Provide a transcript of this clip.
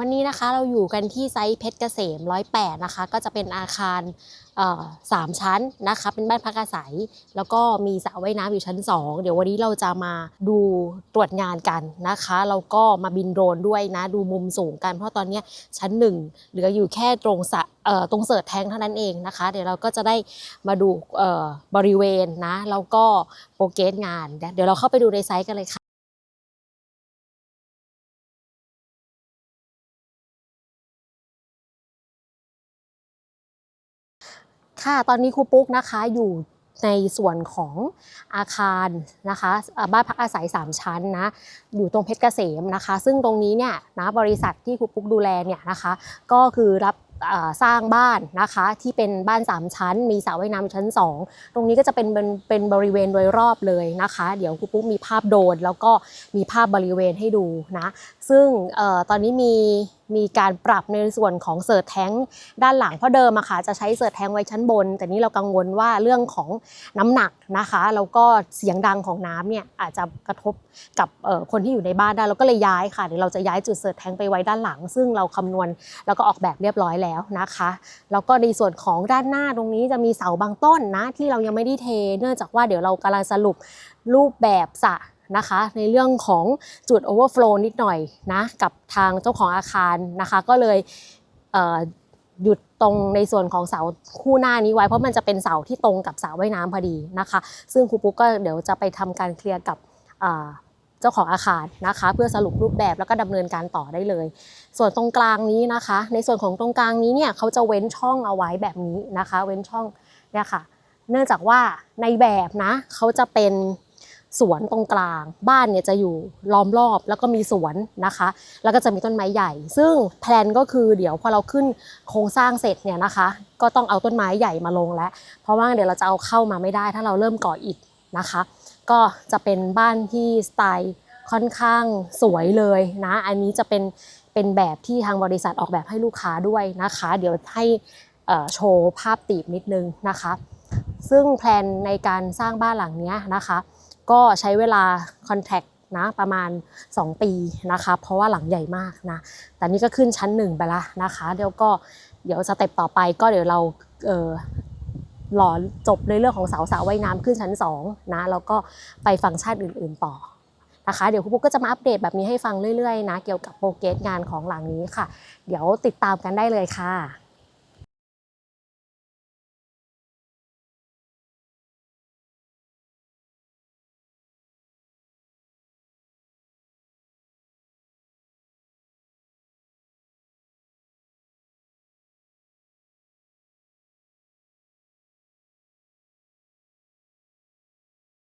วันนี้นะคะเราอยู่กันที่ไซต์เพชรเกษม108นะคะ ก็จะเป็นอาคารสามชั้นนะคะ เป็นบ้านพักอาศัย แล้วก็มีสระว่ายน้ำอยู่ชั้น 2 เดี๋ยววันนี้เราจะมาดูตรวจงานกันนะคะแล้วก็มาบินโดรนด้วยนะ ดูมุมสูงกัน เพราะตอนนี้ชั้นหนึ่งเหลืออยู่แค่ตรงสระเอ่อตรงเสิร์ชแทงเท่านั้นเองนะคะ เดี๋ยวเราก็จะได้มาดูบริเวณนะแล้วก็โปรเกสงาน เดี๋ยวเราเข้าไปดูในไซต์กันเลยค่ะ ค่ะ ตอนนี้ครูปุ๊กนะคะอยู่ในส่วนของอาคารนะคะบ้านพักอาศัย 3 ชั้นนะอยู่ตรงเพชรเกษมนะคะ ซึ่งตรงนี้เนี่ยนะบริษัทที่ครูปุ๊กดูแลเนี่ยนะคะ ก็คือรับสร้างบ้านนะคะที่เป็นบ้าน 3 ชั้น มีสระว่ายน้ำชั้น 2 ตรงนี้ก็จะเป็นเป็นบริเวณโดยรอบเลยนะคะ เดี๋ยวครูปุ๊กมีภาพโดนแล้วก็มีภาพบริเวณให้ดูนะ ซึ่งออตอนนี้มีมีการปรับในส่วนของเสิร์ชแท้งด้านหลังเพราะเดิมอะค่ะจะใช้เสิร์ชแท้งไว้ชั้นบน แต่นี้เรากังวลว่าเรื่องของน้ำหนักนะคะแล้วก็เสียงดังของน้ำเนี่ยอาจจะกระทบกับออคนที่อยู่ในบ้านได้เราก็เลยย้ายค่ะเดี๋ยวเราจะย้ายจุดเสิร์ชแท้งไปไว้ด้านหลัง ซึ่งเราคำนวณแล้วก็ออกแบบเรียบร้อยแล้วนะคะแล้วก็ในส่วนของด้านหน้าตรงนี้จะมีเสาบางต้นนะที่เรายังไม่ได้เท เนื่องจากว่าเดี๋ยวเรากำลังสรุปรูปแบบสระ นะคะ ในเรื่องของจุด overflow นิดหน่อยนะกับทางเจ้าของอาคารนะคะ ก็เลยเหยุดตรงในส่วนของเสาคู่หน้านี้ไว้เพราะมันจะเป็นเสาที่ตรงกับเสระว่ายน้ำพอดีนะคะ ซึ่งครูปุ๊กก็เดี๋ยวจะไปทำการเคลียร์กับเจ้าของอาคารนะคะ เพื่อสรุปรูปแบบแล้วก็ดำเนินการต่อได้เลย ส่วนตรงกลางนี้นะคะ ในส่วนของตรงกลางนี้เนี่ยเขาจะเว้นช่องเอาไว้แบบนี้นะคะ เว้นช่องเนี่ยค่ะ เนื่องจากว่าในแบบนะเขาจะเป็น สวนตรงกลาง บ้านเนี่ยจะอยู่ล้อมรอบแล้วก็มีสวนนะคะ แล้วก็จะมีต้นไม้ใหญ่ ซึ่งแพลนก็คือเดี๋ยวพอเราขึ้นโครงสร้างเสร็จเนี่ยนะคะ ก็ต้องเอาต้นไม้ใหญ่มาลงแล้ว เพราะว่าเดี๋ยวเราจะเอาเข้ามาไม่ได้ ถ้าเราเริ่มก่ออิฐนะคะ ก็จะเป็นบ้านที่สไตล์ค่อนข้างสวยเลยนะ อันนี้จะเป็นเป็นแบบที่ทางบริษัทออกแบบให้ลูกค้าด้วยนะคะ เดี๋ยวให้โชว์ภาพตีบนิดนึงนะคะ ซึ่งแพลนในการสร้างบ้านหลังเนี้ยนะคะ ก็ใช้เวลาคอนแทคนะประมาณ 2 ปีนะคะ เพราะว่าหลังใหญ่มากนะ แต่นี่ก็ขึ้นชั้นหนึ่งไปละนะคะ เดี๋ยวก็เดี๋ยวสเต็ปต่อไปก็เดี๋ยวเราเหล่อจบในเรื่องของเสาสระว่ายน้ำขึ้นชั้น2นะแล้วก็ไปฟังก์ชันอื่น ๆต่อนะคะเดี๋ยวครูปุ๊กก็จะมาอัปเดตแบบนี้ให้ฟังเรื่อยๆนะเกี่ยวกับโปรเกรสงานของหลังนี้ค่ะ เดี๋ยวติดตามกันได้เลยค่ะ